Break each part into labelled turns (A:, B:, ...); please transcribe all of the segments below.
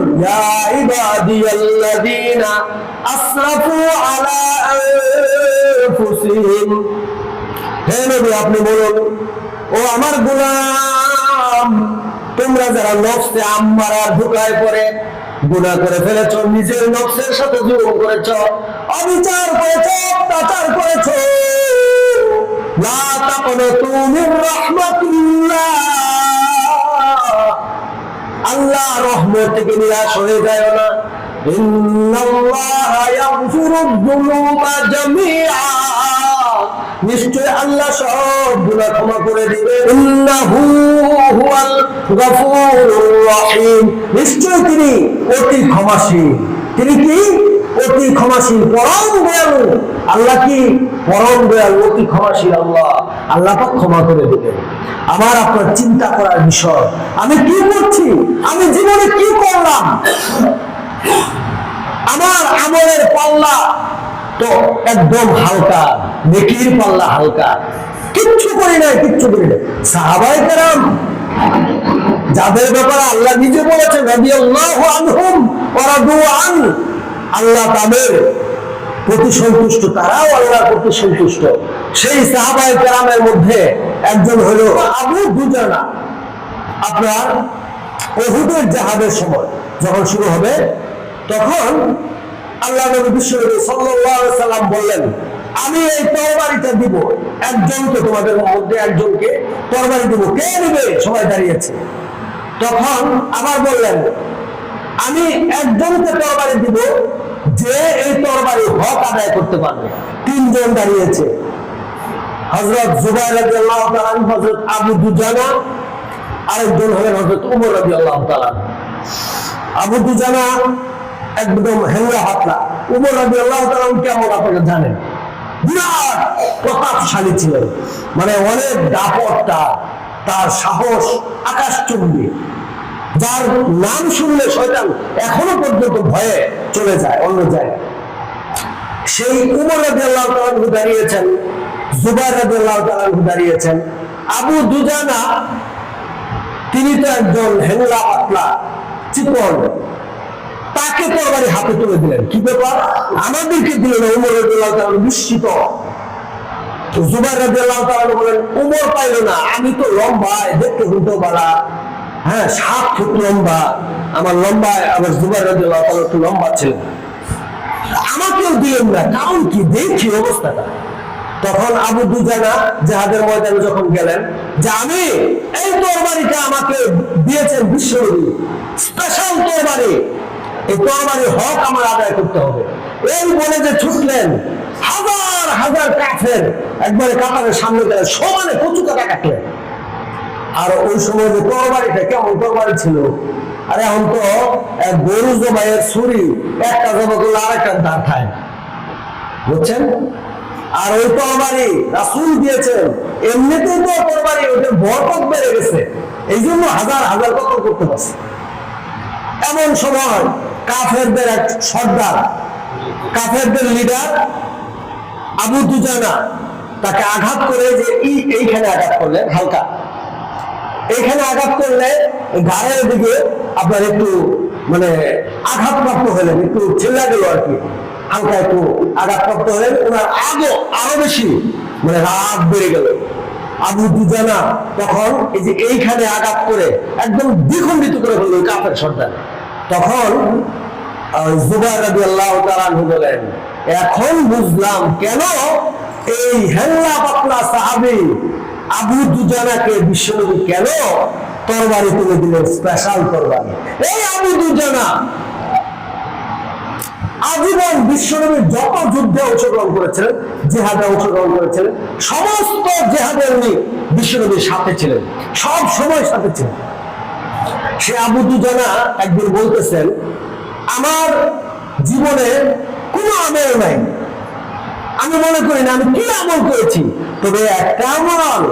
A: يا عبادي الذين أسرفوا على أنفسهم হে নবী আপনি বলুন ও আমার গোলাম তোমরা যারা নফসে আম্মারার ঢুকায় পড়ে গুনাহ করে ফেলেছ নিজের নফসের সাথে জুলুম করেছ অবিচার করেছ অত্যাচার করেছ লা তাকনাতু মির রাহমাতিল্লাহ রহমত থেকে নিরাশ হয়ে যায় না। নিশ্চয় আল্লাহ সবগুলা ক্ষমা করে দিবে। নিশ্চয় তিনি অতি ক্ষমাসীন তিনি কি? অতি ক্ষমাশীল, পরম দয়ালু। আল্লাহ কি? পরম দয়ালু, অতি ক্ষমাশীল আল্লাহ। আল্লাহ পাক ক্ষমা করে দিবেন। আমার আপনার চিন্তা করার বিষয়, আমি কি করছি? আমি জীবনে কি করলাম? আমার আমলের পাল্লা তো একদম হালকা, নেকির পাল্লা হালকা। কিচ্ছু করি নাই, কিচ্ছু করি নাই। সাহাবাই কেরাম, যাদের ব্যাপারে আল্লাহ নিজে বলেছেন, রাদিয়াল্লাহু আনহুম ওয়া রাদু আন আল্লাহ তাদের প্রতি সন্তুষ্ট, তারাও আল্লাহর প্রতি সন্তুষ্ট। সেই সাহাবাই কেরামের মধ্যে একজন হলো আবু দুজানা। আপনার ওহুদের জাহাজের সময় যখন শুরু হবে, তখন আল্লাহ নবী বিশ্বনবী সাল্লাম বললেন, আমি এই তরবারিটা দিব। একজনকে তোমাদের মধ্যে একজনকে তরবারি দিব। কে নেবে সবাই দাঁড়িয়েছে। তখন আবার বললেন আমি একজনকে তরবারি দিব যে এই তরবারি হক আদায় করতে পারবে। তিনজন দাঁড়িয়েছে। হজরত জুবাইর রাদিয়াল্লাহু তাআলা হজরত আবু দুজানা আরেকজন হলেন হজরত উমর রাদিয়াল্লাহু তাআলা আবু দুজানা একদম হেঙ্গা হাতলা উমর রাদিয়াল্লাহু তাআলা কেমন আপনারা জানেন? বিরাট প্রতাপশালী ছিলেন। মানে অনেক দাপটটা তার সাহস আকাশচুম্বী। যার নাম শুনলে শয়তান এখনও পর্যন্ত ভয়ে চলে যায়, অন্য জায়গায়। সেই উমর রাদিয়াল্লাহু তাআলা দাঁড়িয়েছেন, জুবাইর রাদিয়াল্লাহু তাআলা দাঁড়িয়েছেন। আবু দুজানা, তিনি তো একজন হেংলা পাতলা, চিকন। তাকে তরবারি হাতে তুলে দিলেন। কি ব্যাপার? আমাদেরকে দিলেন উমর রাদিয়াল্লাহু তাআলা বিস্মিত তো জুবাইর রাদিয়াল্লাহু তাআলা বলেন, উমর পাইল না, আমি তো লম্বা দেখতে হুটো বাড়া হ্যাঁ সাত ফুট লম্বা। আমার জুবাইর রাদিয়াল্লাহু তাআলা একটু লম্বা ছিলেন আমাকেও দিলেন না, কারণ কি? দেখি অবস্থাটা। তখন আবু দুজানা জাহাজের ময়দানে যখন গেলেন যে আমি এই তরবারিটা আমাকে দিয়েছেন বিশ্বনবী। স্পেশাল তরবারি। এই তরবারি হক আমার আদায় করতে হবে। এই বলে যে ছুটলেন, হাজার হাজার কাফের একবারে কাতারের সামনে গেলেন, সমানে কচু কাটা কাটলেন। আর ওই সময় যে তরবারিটা কেমন তরবারি ছিল? আর এখন তো এক গরু জবাইয়ের ছুরি, একটা জমা করলে আরেকটা দাঁড় খায়। বুঝছেন? আর ওই তরবারি রাসুল দিয়েছেন, এমনিতেই তো তরবারি ওদের বরকত বেড়ে গেছে। এই জন্য হাজার হাজার কত করতে পারছে। এমন সময় কাফেরদের এক সর্দার, কাফেরদের লিডার আবু দুজানা তাকে আঘাত করে যে এইখানে আঘাত করলেন, হালকা। এইখানে আঘাত করলে ঘাড়ের দিকে আপনার একটু মানে আঘাতপ্রাপ্ত হলেন একটু ছেলে গেল আর কি। হালকা একটু আঘাতপ্রাপ্ত হলেন ওনার আগে আরও বেশি মানে রাগ বেড়ে গেল। আবু দুজানা তখন এই যে এইখানে আঘাত করে একদম দ্বিখণ্ডিত করে ফেলল কাপের সর্দার। তখন আহ, জুবাইর রাদিয়াল্লাহু তাআলা আনহু বলেন এখন বুঝলাম কেন এই হেল্লা পাতলা সাহাবী আবু দুজানাকে বিশ্বনবী কেন তরবারি তুলে দিলেন স্পেশাল তরবারি। এই আবু দুজানা আজীবন বিশ্বনবীর যত যুদ্ধে অংশগ্রহণ করেছিলেন, জেহাদে অংশগ্রহণ করেছিলেন, সমস্ত জেহাদে উনি বিশ্বনবীর সাথে ছিলেন, সব সময় সাথে ছিলেন। সে আবু দুজানা একদিন বলতেছেন, আমার জীবনে কোনো আমেল নাই। আমি মনে করি না, আমি কি আমল করেছি? তবে একটা আমল,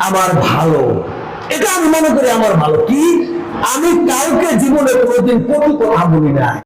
A: আমার ভালো। এটা আমি মনে করি আমার ভালো। কি? আমি কাউকে জীবনে কোনোদিন কটু কথা বলি না